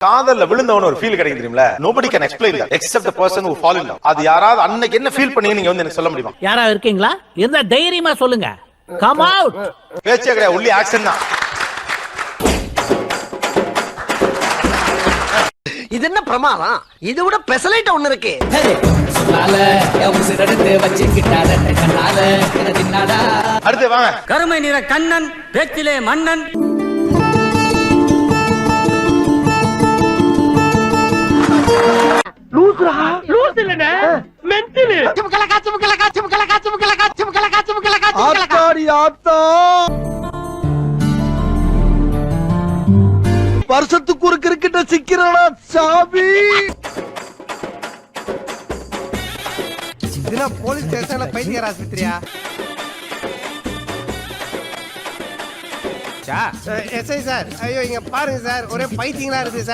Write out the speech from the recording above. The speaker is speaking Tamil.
காதல்ல விழுந்தவன ஒரு ஃபீல் கிடைக்கும் தெரியுமில nobody can explain that except the person who fall in love அது யாராவது அன்னைக்கு என்ன ஃபீல் பண்ணீங்க நீங்க வந்து எனக்கு சொல்ல முடியுமா? யாரா இருக்கீங்களா? இருந்தா தைரியமா சொல்லுங்க. கம் அவுட் பேச்சே கிடையாது ஒன்லி ஆக்ஷன் தான். இது என்ன பிரமாதம்? இது விட பெசலைட் ஒண்ணு இருக்கு. சொன்னால என் உசிரெடுத்து வச்சுக்கிட்டால கண்ணால என்ன தின்னாடா அடுத்து வாங்க கருமை நிற கண்ணன் பேச்சிலே மன்னன் ஆத்தாடி ஆத்தா. வருஷத்துக்கு ஒரு கிரிக்கெட்ட சிக்கிறடா சாமி? இதெல்லாம் போலீஸ் ஸ்டேஷன்ல பைத்தியர் ஆஸ்பத்திரியா? எஸ்ஐ சார் ஐயோ இங்க பாருங்க சார் ஒரே பைத்தியங்களா இருக்கு சார்.